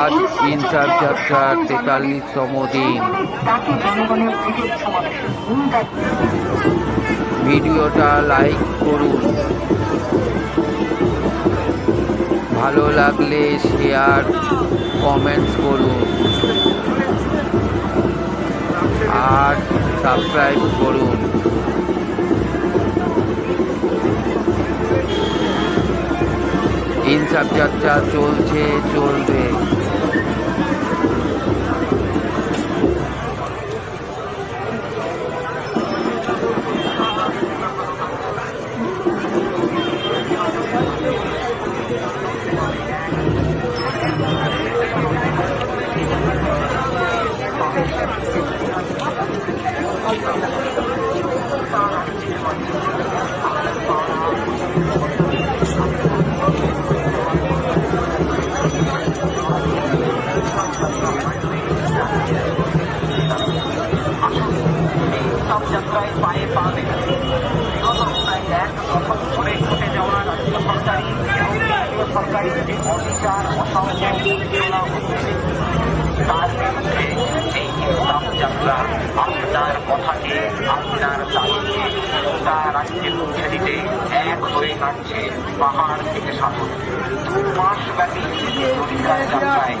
আজ ইনসাফ যাত্রার তেতাল্লিশতম দিন। ভিডিওটা লাইক করুন। ভালো লাগলে শেয়ার, কমেন্টস করুন। আর সাবস্ক্রাইব করুন। ইনসাফ যাত্রা চলছে চলবে সব পায়ে পা রেখেছে বিগত প্রায় এক দশক ধরে ঘটে যাওয়া রাজ্য তার বিরুদ্ধে এই ইনসাফ যাত্রা আপনার কথাকে আপনার দাবিকে গোটা রাজ্যে পৌঁছে দিতে এক হয়ে নাচছে পাহাড় থেকে সাগর দু মাস ব্যাপী অধিকার যাত্রায়